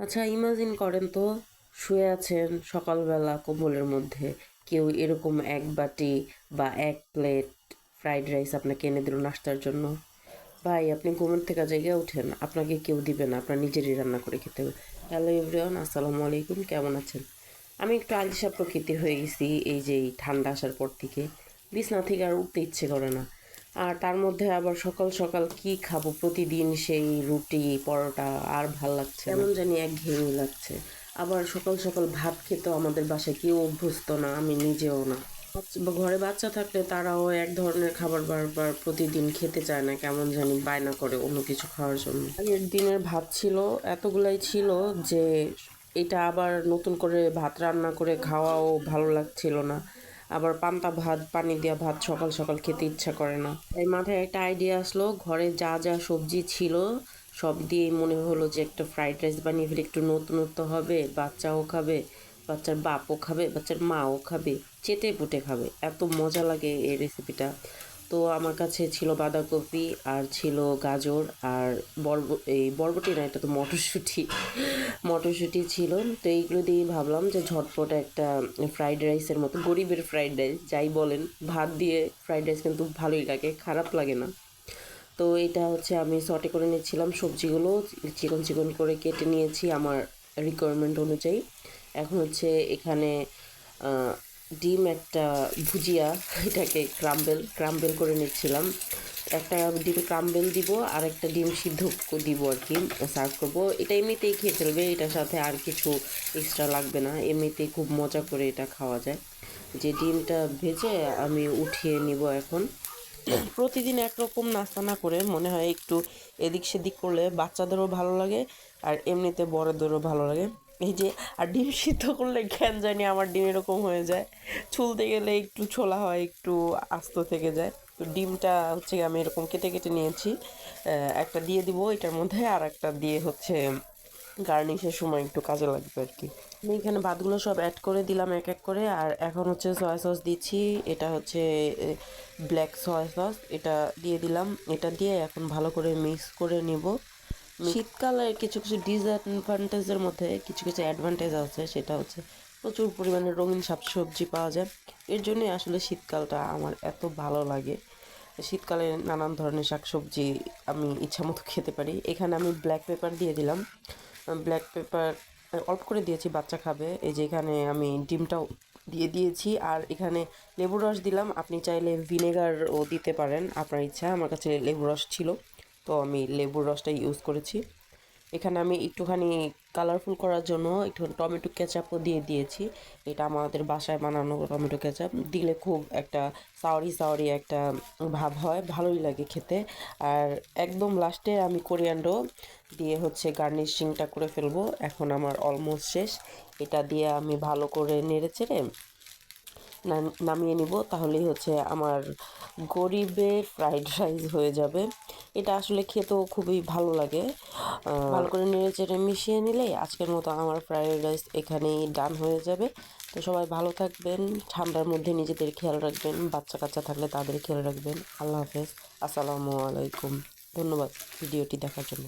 আচ্ছা ইমাজিন করেন তো, শুয়ে আছেন সকালবেলা কম্বলের মধ্যে। কেউ এরকম এক বাটি বা এক প্লেট ফ্রাইড রাইস আপনাকে এনে দিল নাস্তার জন্য। ভাই, আপনি ঘুমের থেকে জেগে ওঠেন আপনাকে কেউ দিবে না, আপনার নিজেরই রান্না করে খেতে হবে। হ্যালো এভরিওয়ান, আসসালামু আলাইকুম, কেমন আছেন? আমি একটু আলিশা প্রকৃতির হয়ে গেছি, এই যে ঠান্ডা আসার পর থেকে। বিছনা থেকে আর উঠতে ইচ্ছে করে না। আর তার মধ্যে আবার সকাল সকাল কি খাব? প্রতিদিন সেই রুটি, পরোটা আর ভালো লাগছে কেমন জানি এক ঘেয়েমি লাগছে। আবার সকাল সকাল ভাত খেতেও আমাদের বাসায় কেউ অভ্যস্ত না, আমি নিজেও না। ঘরে বাচ্চা থাকলে তারাও এক ধরনের খাবার বারবার প্রতিদিন খেতে চায় না, কেমন জানি বায়না করে অন্য কিছু খাওয়ার জন্য। আগের দিনের ভাত ছিল, এতগুলাই ছিল যে এটা আবার নতুন করে ভাত রান্না করে খাওয়াও ভালো লাগছিল না। আবার পান্তা ভাত, পানি দেওয়া ভাত সকাল সকাল খেতে ইচ্ছা করে না। এই মাথায় একটা আইডিয়া আসলো, ঘরে যা যা সবজি ছিল, সব দিয়েই মনে হলো যে একটা ফ্রাইড রাইস বানিয়ে ফেলে একটু নতুনত্ব হবে, বাচ্চাও খাবে, বাচ্চার বাপও খাবে, বাচ্চার মাও খাবে, চেটে পুটে খাবে। এত মজা লাগে এই রেসিপিটা তো আমার কাছে ছিল বাঁধাকপি আর ছিল গাজর আর বরব, এই বরবটি না, এটা তো মটরশুঁটি। মটরশুঁটি ছিল। তো এইগুলো দিয়েই ভাবলাম যে ঝটপট একটা ফ্রাইড রাইসের মতো, গরিবের ফ্রাইড রাইস, যাই বলেন, ভাত দিয়ে ফ্রাইড রাইস কিন্তু ভালোই লাগে, খারাপ লাগে না। তো এটা হচ্ছে আমি সটে করে নিচ্ছিলাম সবজিগুলো, চিকন চিকন করে কেটে নিয়েছি আমার রিকোয়ারমেন্ট অনুযায়ী। এখন হচ্ছে এখানে ডিম, একটা ভুজিয়া, এটাকে ক্রাম্বেল ক্রাম্বেল করে নিচ্ছিলাম। একটা ডিম ক্রাম্বেল দিব, আর একটা ডিম সিদ্ধ দিব আর কি সার্ভ করব। এটা এমনিতেই খেয়ে ফেলবে, এটার সাথে আর কিছু এক্সট্রা লাগবে না। এমনিতেই খুব মজা করে এটা খাওয়া যায়। যে ডিমটা ভেজে আমি উঠিয়ে নিব এখন। প্রতিদিন একরকম নাস্তা না করে মনে হয় একটু এদিক সেদিক করলে বাচ্চাদেরও ভালো লাগে, আর এমনিতে বড়দেরও ভালো লাগে। এই যে, আর ডিম সিদ্ধ করলে কেন জানি আমার ডিম এরকম হয়ে যায়। ছুলতে গেলে একটু ছোলা হয়, একটু আস্ত থেকে যায়। তো ডিমটা হচ্ছে আমি এরকম কেটে কেটে নিয়েছি। একটা দিয়ে দিব এটার মধ্যে, আর একটা দিয়ে হচ্ছে গার্নিশের সময় একটু কাজে লাগবে আর কি। আমি এখানে ভাতগুলো সব অ্যাড করে দিলাম এক এক করে, আর এখন হচ্ছে সয়া সস দিচ্ছি। এটা হচ্ছে ব্ল্যাক সয়া সস এটা দিয়ে দিলাম। এটা দিয়ে এখন ভালো করে মিক্স করে নিব। শীতকালে কিছু কিছু ডিসঅ্যাডভান্টেজের মধ্যে কিছু কিছু অ্যাডভান্টেজ আছে, সেটা হচ্ছে প্রচুর পরিমাণে রঙিন শাকসবজি পাওয়া যায়। এর জন্যই আসলে শীতকালটা আমার এত ভালো লাগে। শীতকালে নানান ধরনের শাকসবজি আমি ইচ্ছামতো খেতে পারি। এখানে আমি ব্ল্যাক পেপার দিয়ে দিলাম। ব্ল্যাক পেপার অল্প করে দিয়েছি, বাচ্চা খাবে। এই যে এখানে আমি ডিমটাও দিয়ে দিয়েছি। আর এখানে লেবুর রস দিলাম। আপনি চাইলে ভিনেগারও দিতে পারেন। আপনার ইচ্ছা, আমার কাছে লেবুর রস ছিল। তো আমি লেবুর রসটা ইউজ করেছি। এখানে আমি একটুখানি কালারফুল করার জন্য একটু টমেটো কেচাপও দিয়ে দিয়েছি। এটা আমাদের বাসায় বানানো টমেটো কেচাপ দিলে খুব একটা সাওরি সাওরি একটা ভাব হয়, ভালোই লাগে খেতে। আর একদম লাস্টে আমি কোরিয়ান্ডো দিয়ে হচ্ছে গার্নিশিংটা করে ফেলব। এখন আমার অলমোস্ট শেষ। এটা দিয়ে আমি ভালো করে নেড়ে চেড়ে নামিয়ে নিব, তাহলেই হচ্ছে আমার গরিবের ফ্রাইড রাইস হয়ে যাবে। এটা আসলে খেতেও খুবই ভালো লাগে। ভালো করে নেড়ে চেড়ে মিশিয়ে নিলে আজকের মতো আমার ফ্রাইড রাইস এখানেই ডান হয়ে যাবে। তো সবাই ভালো থাকবেন, ঠান্ডার মধ্যে নিজেদের খেয়াল রাখবেন, বাচ্চা কাচ্চা থাকলে তাদের খেয়াল রাখবেন। আল্লাহ হাফেজ, আসসালামু আলাইকুম। ধন্যবাদ ভিডিওটি দেখার জন্য।